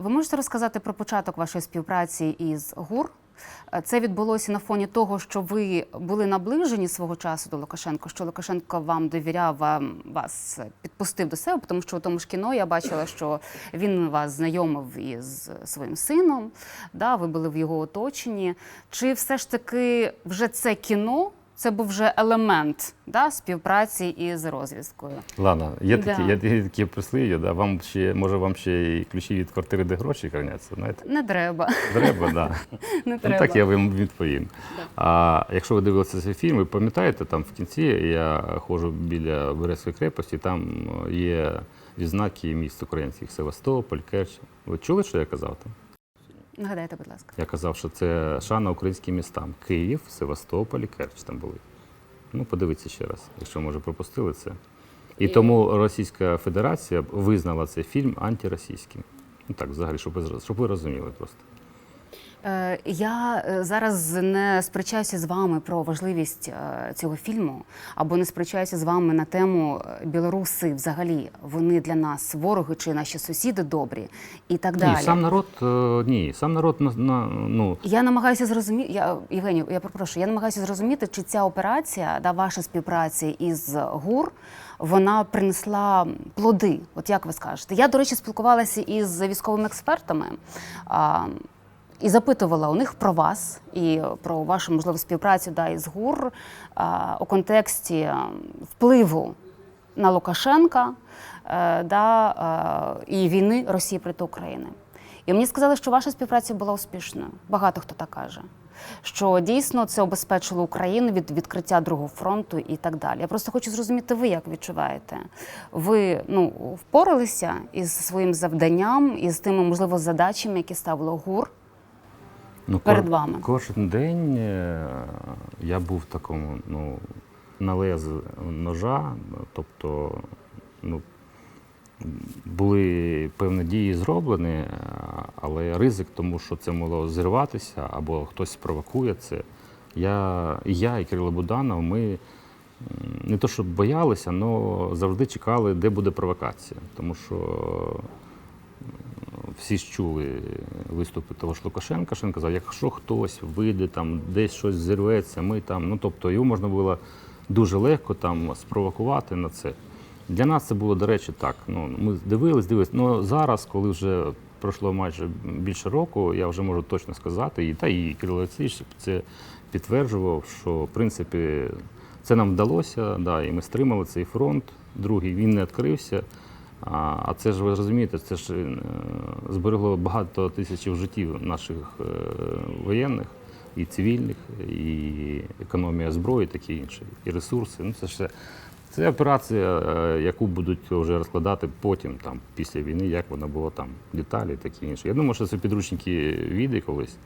Ви можете розказати про початок вашої співпраці із ГУР? Це відбулося на фоні того, що ви були наближені свого часу до Лукашенко, що Лукашенко вам довіряв, вам вас підпустив до себе, тому що у тому ж кіно я бачила, що він вас знайомив із своїм сином, да, ви були в його оточенні. Чи все ж таки вже це кіно? Це був вже елемент да, співпраці із розвідкою. Лана, є Да. такі, є, є такі прислів'я, да, вам ще, може вам ще і ключі від квартири, де гроші храняться, знаєте? Не треба. Треба, да. Не Ну, треба. так я вам відповім. Да. А якщо ви дивилися цей фільм, ви пам'ятаєте, там в кінці я ходжу біля Березької крепості, там е, є відзнаки міст українських Севастополь, Керч. Ви чули, що я казав там? Нагадайте, будь ласка. Я казав, що це шана українським містам. Київ, Севастополь, і Керч там були. Ну, подивіться ще раз, якщо може пропустили це. І І- тому Російська Федерація визнала цей фільм антиросійським. Ну так, взагалі, щоб ви, щоб ви розуміли просто. Е, Я е, зараз не сперечаюся з вами про важливість е, цього фільму, або не сперечаюся з вами на тему білоруси взагалі вони для нас вороги чи наші сусіди добрі і так далі. Ні, сам народ, ні, сам народ на, на ну, Я намагаюся зрозуміти, я Євгенію, я перепрошую, я намагаюся зрозуміти, чи ця операція, да, ваша співпраця із ГУР, вона принесла плоди. От як ви скажете? Я, до речі, спілкувалася із військовими експертами. А, і запитувала у них про вас і про вашу можливу співпрацю да, із ГУР а, у контексті впливу на Лукашенка е, да, е, і війни Росії проти України. І мені сказали, що ваша співпраця була успішною. Багато хто так каже. Що дійсно це обезпечило Україну від відкриття другого фронту і так далі. Я просто хочу зрозуміти, ви як відчуваєте? Ви ну впоралися із своїм завданням, із тими можливо задачами, які ставило ГУР. Ну Перед ко- вами. Кожен день е, я був в такому, ну, на лез ножа, тобто, ну, були певні дії зроблені, але ризик, тому що це могло зірватися або хтось спровокує це. Я, і я, і Кирило Буданов, ми не то щоб боялися, але завжди чекали, де буде провокація. Тому що всі ж чули виступи того ж Лукашенка, що він казав, якщо хтось вийде, там, десь щось зірветься, ми там. Ну, тобто його можна було дуже легко там спровокувати на це. Для нас це було, до речі, так. Ну, ми дивились, дивились. Ну зараз, коли вже пройшло майже більше року, я вже можу точно сказати, і та і Кирило Олексійович це підтверджував, що в принципі це нам вдалося, да, і ми стримали цей фронт. Другий він не відкрився. А, це ж ви розумієте, це ж е, зберегло багато тисяч життів наших е, воєнних і цивільних, і економія зброї, таке інше, і ресурси. Ну це ж все. Це операція, е, яку будуть вже розкладати потім, там, після війни, як вона була там, деталі, такі інше. Я думаю, що це підручники віде колись.